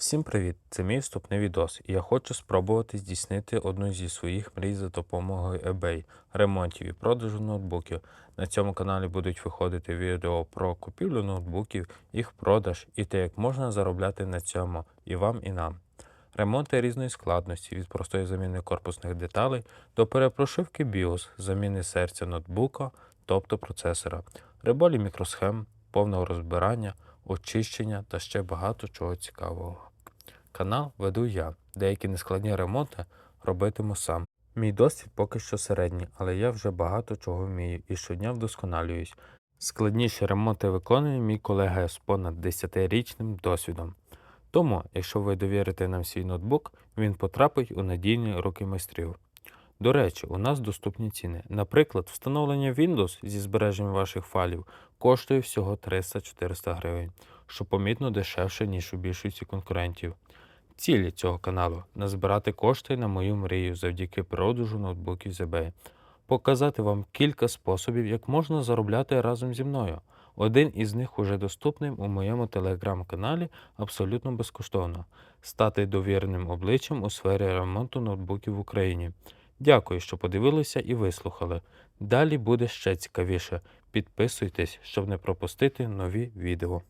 Всім привіт! Це мій вступний відос, і я хочу спробувати здійснити одну зі своїх мрій за допомогою eBay, ремонтів і продажу ноутбуків. На цьому каналі будуть виходити відео про купівлю ноутбуків, їх продаж і те, як можна заробляти на цьому і вам, і нам. Ремонти різної складності від простої заміни корпусних деталей до перепрошивки BIOS, заміни серця ноутбука, тобто процесора, риболі мікросхем, повного розбирання, очищення та ще багато чого цікавого. Канал веду я. Деякі нескладні ремонти робитиму сам. Мій досвід поки що середній, але я вже багато чого вмію і щодня вдосконалююсь. Складніші ремонти виконує мій колега з понад 10-річним досвідом. Тому, якщо ви довірите нам свій ноутбук, він потрапить у надійні руки майстрів. До речі, у нас доступні ціни. Наприклад, встановлення Windows зі збереженням ваших файлів коштує всього 300-400 гривень, що помітно дешевше, ніж у більшості конкурентів. Цілі цього каналу назбирати кошти на мою мрію завдяки продажу ноутбуків з. Показати вам кілька способів, як можна заробляти разом зі мною. Один із них уже доступний у моєму телеграм-каналі абсолютно безкоштовно. Стати довіреним обличчям у сфері ремонту ноутбуків в Україні. Дякую, що подивилися і вислухали. Далі буде ще цікавіше. Підписуйтесь, щоб не пропустити нові відео.